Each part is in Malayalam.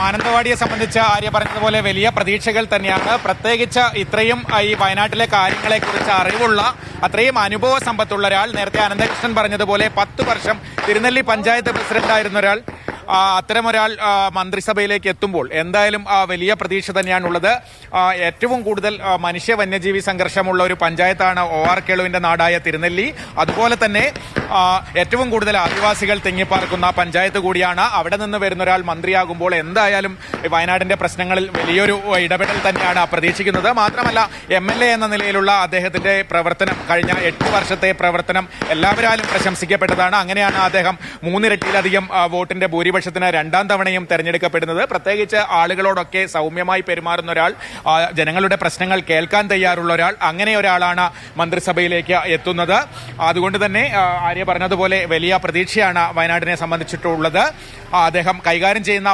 മാനന്തവാടിയെ സംബന്ധിച്ച് ആര്യ പറഞ്ഞതുപോലെ വലിയ പ്രതീക്ഷകൾ തന്നെയാണ്. പ്രത്യേകിച്ച് ഇത്രയും ഈ വയനാട്ടിലെ കാര്യങ്ങളെക്കുറിച്ച് അറിവുള്ള അത്രയും അനുഭവ സമ്പത്തുള്ള ഒരാൾ. നേരത്തെ അനന്തകൃഷ്ണൻ പറഞ്ഞതുപോലെ പത്ത് വർഷം തിരുനെല്ലി പഞ്ചായത്ത് പ്രസിഡന്റായിരുന്ന ഒരാൾ അത്തരമൊരാൾ മന്ത്രിസഭയിലേക്ക് എത്തുമ്പോൾ എന്തായാലും വലിയ പ്രതീക്ഷ തന്നെയാണുള്ളത്. ഏറ്റവും കൂടുതൽ മനുഷ്യ വന്യജീവി സംഘർഷമുള്ള ഒരു പഞ്ചായത്താണ് ഒ ആർ കേളുവിന്റെ നാടായ തിരുനെല്ലി. അതുപോലെ തന്നെ ഏറ്റവും കൂടുതൽ ആദിവാസികൾ തിങ്ങിപ്പാർക്കുന്ന പഞ്ചായത്ത് കൂടിയാണ്. അവിടെ നിന്ന് വരുന്ന ഒരാൾ മന്ത്രിയാകുമ്പോൾ എന്തായാലും വയനാടിന്റെ പ്രശ്നങ്ങളിൽ വലിയൊരു ഇടപെടൽ തന്നെയാണ് പ്രതീക്ഷിക്കുന്നത്. മാത്രമല്ല എം എൽ എ എന്ന നിലയിലുള്ള അദ്ദേഹത്തിന്റെ പ്രവർത്തനം കഴിഞ്ഞ എട്ട് വർഷത്തെ പ്രവർത്തനം എല്ലാവരാലും പ്രശംസിക്കപ്പെട്ടതാണ്. അങ്ങനെയാണ് അദ്ദേഹം മൂന്നിരട്ടിയിലധികം വോട്ടിന്റെ ഭൂരിപക്ഷത്തിന് രണ്ടാം തവണയും തെരഞ്ഞെടുക്കപ്പെടുന്നത്. പ്രത്യേകിച്ച് ആളുകളോടൊക്കെ സൗമ്യമായി പെരുമാറുന്ന ഒരാൾ ജനങ്ങളുടെ പ്രശ്നങ്ങൾ കേൾക്കാൻ തയ്യാറുള്ള ഒരാൾ അങ്ങനെ ഒരാളാണ് മന്ത്രിസഭയിലേക്ക് എത്തുന്നത്. അതുകൊണ്ട് തന്നെ ആര്യ പറഞ്ഞതുപോലെ വലിയ പ്രതീക്ഷയാണ് വയനാടിനെ സംബന്ധിച്ചിട്ടുള്ളത്. അദ്ദേഹം കൈകാര്യം ചെയ്യുന്ന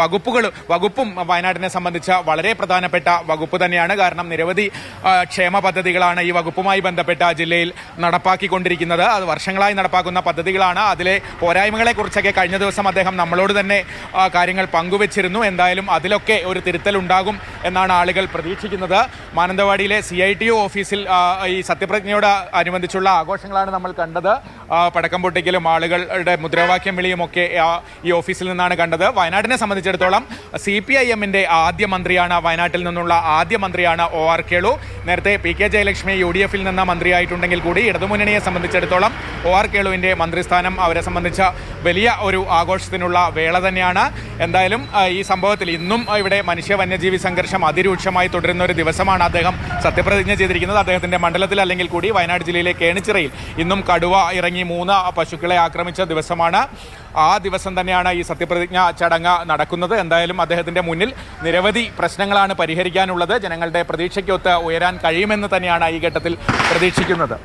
വകുപ്പുകൾ വകുപ്പും വയനാടിനെ സംബന്ധിച്ച വളരെ പ്രധാനപ്പെട്ട വകുപ്പ് തന്നെയാണ്. കാരണം നിരവധി ക്ഷേമ പദ്ധതികളാണ് ഈ വകുപ്പുമായി ബന്ധപ്പെട്ട ജില്ലയിൽ നടപ്പാക്കിക്കൊണ്ടിരിക്കുന്നത്. അത് വർഷങ്ങളായി നടപ്പാക്കുന്ന പദ്ധതികളാണ്. അതിലെ പോരായ്മകളെ കുറിച്ചൊക്കെ കഴിഞ്ഞ ദിവസം അദ്ദേഹം നമ്മളോട് തന്നെ കാര്യങ്ങൾ പങ്കുവച്ചിരുന്നു. എന്തായാലും അതിലൊക്കെ ഒരു തിരുത്തൽ ഉണ്ടാകും എന്നാണ് ആളുകൾ പ്രതീക്ഷിക്കുന്നത്. മാനന്തവാടിയിലെ സി ഐ ടി ഒ ഓഫീസിൽ ഈ സത്യപ്രതിജ്ഞയോട് അനുബന്ധിച്ചുള്ള ആഘോഷങ്ങളാണ് നമ്മൾ കണ്ടത്. പടക്കം പൊട്ടിക്കലും ആളുകളുടെ മുദ്രാവാക്യം വിളിയുമൊക്കെ ഈ ഓഫീസിൽ നിന്നാണ് കണ്ടത്. വയനാടിനെ സംബന്ധിച്ചിടത്തോളം സി പി ഐ എമ്മിന്റെ ആദ്യ മന്ത്രിയാണ് വയനാട്ടിൽ നിന്നുള്ള ആദ്യ മന്ത്രിയാണ് ഒ ആർ കേളു. നേരത്തെ P K Jayalakshmi U D എഫിൽ നിന്ന് മന്ത്രിയായിട്ടുണ്ടെങ്കിൽ കൂടി ഇടതുമുന്നണിയെ സംബന്ധിച്ചിടത്തോളം ഒ ആർ കേളുവിന്റെ മന്ത്രിസ്ഥാനം അവരെ സംബന്ധിച്ച വലിയ ഒരു ആഘോഷത്തിനുള്ള വേള തന്നെയാണ്. എന്തായാലും ഈ സംഭവത്തിൽ ഇന്നും ഇവിടെ മനുഷ്യ വന്യജീവി സംഘർഷം അതിരൂക്ഷമായി തുടരുന്ന ഒരു ദിവസമാണ് അദ്ദേഹം സത്യപ്രതിജ്ഞ ചെയ്തിരിക്കുന്നത്. അദ്ദേഹത്തിന്റെ മണ്ഡലത്തിൽ അല്ലെങ്കിൽ കൂടി വയനാട് ജില്ലയിലെ കേണിച്ചിറയിൽ ഇന്നും കടുവ ഇറങ്ങി മൂന്ന് പശുക്കളെ ആക്രമിച്ച ദിവസമാണ്. ആ ദിവസം തന്നെയാണ് ഈ സത്യപ്രതിജ്ഞ ചടങ്ങ് നടക്കുന്നത്. എന്തായാലും അദ്ദേഹത്തിന്റെ മുന്നിൽ നിരവധി പ്രശ്നങ്ങളാണ് പരിഹരിക്കാനുള്ളത്. ജനങ്ങളുടെ പ്രതീക്ഷയ്ക്കൊത്ത് ഉയരാൻ കഴിയുമെന്ന് തന്നെയാണ് ഈ ഘട്ടത്തിൽ പ്രതീക്ഷിക്കുന്നത്.